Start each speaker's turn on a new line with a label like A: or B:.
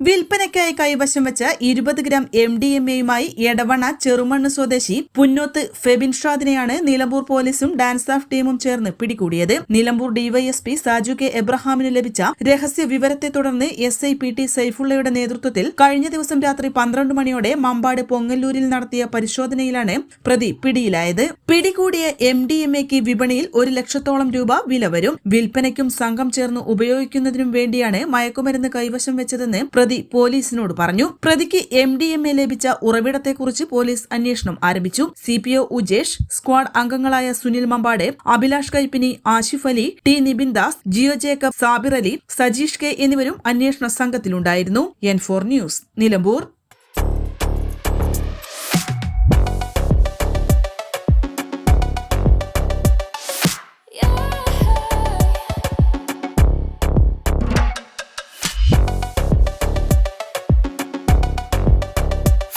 A: വിൽപ്പനയ്ക്കായി കൈവശം വെച്ച ഇരുപത് ഗ്രാം എം ഡി എം എയുമായി എടവണ ചെറുമണ്ണ് സ്വദേശി പുന്നോത്ത് ഫെബിൻഷാദിനെയാണ് നിലമ്പൂർ പോലീസും ഡാൻസ് ഓഫ് ടീമും ചേർന്ന് പിടികൂടിയത്. നിലമ്പൂർ ഡിവൈഎസ്പി സാജു കെ എബ്രഹാമിന് ലഭിച്ച രഹസ്യ വിവരത്തെ തുടർന്ന് എസ് ഐ പി ടി സൈഫുള്ളയുടെ നേതൃത്വത്തിൽ കഴിഞ്ഞ ദിവസം രാത്രി പന്ത്രണ്ട് മണിയോടെ മമ്പാട് പൊങ്ങല്ലൂരിൽ നടത്തിയ പരിശോധനയിലാണ് പ്രതി പിടിയിലായത്. പിടികൂടിയ എം ഡി എം എക്ക് വിപണിയിൽ ഒരു ലക്ഷത്തോളം രൂപ വില വരും വിൽപ്പനയ്ക്കും സംഘം ചേർന്ന് ഉപയോഗിക്കുന്നതിനും വേണ്ടിയാണ് മയക്കുമരുന്ന് കൈവശം വെച്ചതെന്ന് പ്രതി പോലീസിനോട് പറഞ്ഞു. പ്രതിക്ക് എം ഡി എം എ ലഭിച്ച ഉറവിടത്തെക്കുറിച്ച് പോലീസ് അന്വേഷണം ആരംഭിച്ചു. C P O Ujesh squad അംഗങ്ങളായ Sunil മമ്പാടെ Abhilash Kaippini Ashif Ali T Nibin Das Jio Jacob Sabir Ali Sajeesh K എന്നിവരും അന്വേഷണ സംഘത്തിലുണ്ടായിരുന്നു. N four news Nilambur.